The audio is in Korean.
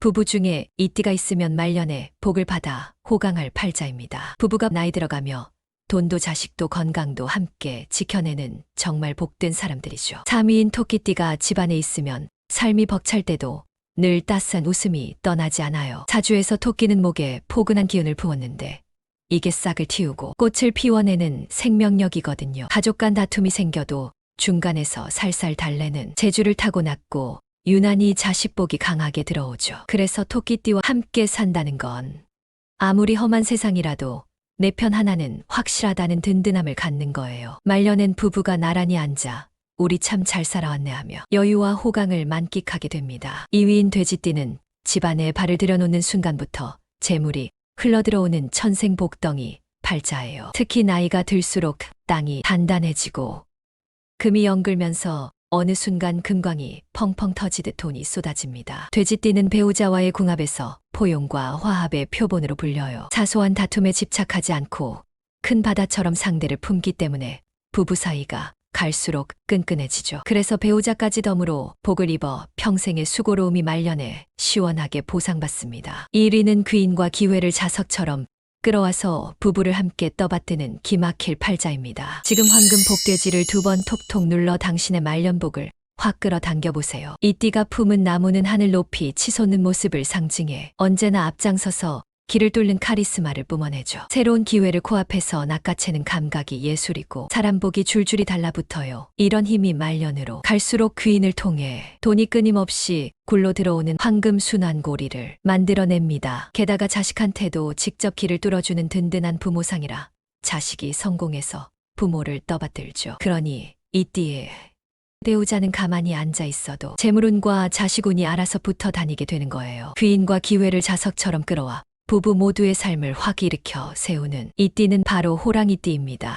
부부 중에 이띠가 있으면 말년에 복을 받아 호강할 팔자입니다. 부부가 나이 들어가며 돈도 자식도 건강도 함께 지켜내는 정말 복된 사람들이죠. 3위인 토끼띠가 집안에 있으면 삶이 벅찰 때도 늘 따스한 웃음이 떠나지 않아요. 사주에서 토끼는 목에 포근한 기운을 부었는데 이게 싹을 틔우고 꽃을 피워내는 생명력이거든요. 가족 간 다툼이 생겨도 중간에서 살살 달래는 재주를 타고났고 유난히 자식복이 강하게 들어오죠. 그래서 토끼띠와 함께 산다는 건 아무리 험한 세상이라도 내 편 하나는 확실하다는 든든함을 갖는 거예요. 말년엔 부부가 나란히 앉아 우리 참 잘 살아왔네 하며 여유와 호강을 만끽하게 됩니다. 2위인 돼지띠는 집안에 발을 들여놓는 순간부터 재물이 흘러들어오는 천생복덩이 팔자예요. 특히 나이가 들수록 땅이 단단해지고 금이 연글면서 어느 순간 금광이 펑펑 터지듯 돈이 쏟아집니다. 돼지띠는 배우자와의 궁합에서 포용과 화합의 표본으로 불려요. 사소한 다툼에 집착하지 않고 큰 바다처럼 상대를 품기 때문에 부부 사이가 갈수록 끈끈해지죠. 그래서 배우자까지 덤으로 복을 입어 평생의 수고로움이 말년에 시원하게 보상받습니다. 1위는 귀인과 기회를 자석처럼 끌어와서 부부를 함께 떠받드는 기막힐 팔자입니다. 지금 황금 복돼지를 두 번 톡톡 눌러 당신의 말년복을 확 끌어 당겨 보세요. 이 띠가 품은 나무는 하늘 높이 치솟는 모습을 상징해 언제나 앞장서서 길을 뚫는 카리스마를 뿜어내죠. 새로운 기회를 코앞에서 낚아채는 감각이 예술이고 사람 복이 줄줄이 달라붙어요. 이런 힘이 말년으로 갈수록 귀인을 통해 돈이 끊임없이 굴러 들어오는 황금 순환고리를 만들어냅니다. 게다가 자식한테도 직접 길을 뚫어주는 든든한 부모상이라 자식이 성공해서 부모를 떠받들죠. 그러니 이 띠에 배우자는 가만히 앉아 있어도 재물운과 자식운이 알아서 붙어 다니게 되는 거예요. 귀인과 기회를 자석처럼 끌어와 부부 모두의 삶을 확 일으켜 세우는 이 띠는 바로 호랑이 띠입니다.